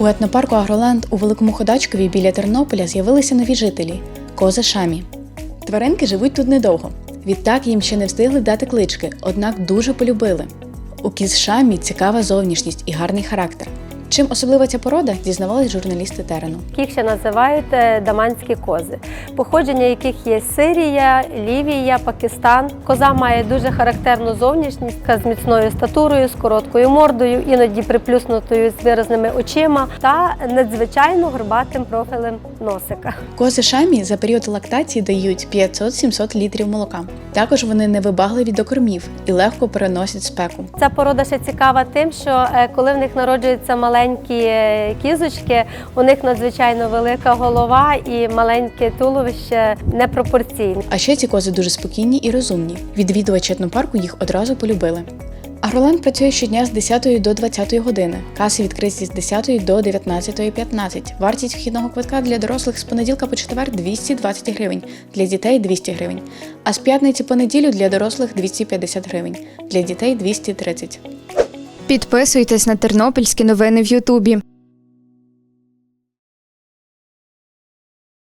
У етнопарку Агроленд у Великому Ходачкові біля Тернополя з'явилися нові жителі кози шамі. Тваринки живуть тут недовго. Відтак їм ще не встигли дати клички, однак дуже полюбили. У кіз шамі цікава зовнішність і гарний характер. Чим особлива ця порода, дізнавались журналісти терену. Їх ще називають е, даманські кози, походження яких є Сирія, Лівія, Пакистан. Коза має дуже характерну зовнішність з міцною статурою, з короткою мордою, іноді приплюснутою з виразними очима та надзвичайно горбатим профілем носика. Кози шамі за період лактації дають 500-700 літрів молока. Також вони невибагливі до кормів і легко переносять спеку. Ця порода ще цікава тим, що е, коли в них народжуються маленькі е, кізочки, у них надзвичайно велика голова і маленьке туловище непропорційне. А ще ці кози дуже спокійні і розумні. Відвідувачі етнопарку їх одразу полюбили. Агроленд працює щодня з 10 до 20 години. Каси відкриті з 10 до 19.15. Вартість вхідного квитка для дорослих з понеділка по четвер 220 гривень, для дітей 200 гривень. А з п'ятниці по неділю для дорослих 250 гривень, для дітей 230. Підписуйтесь на тернопільські новини в Ютубі.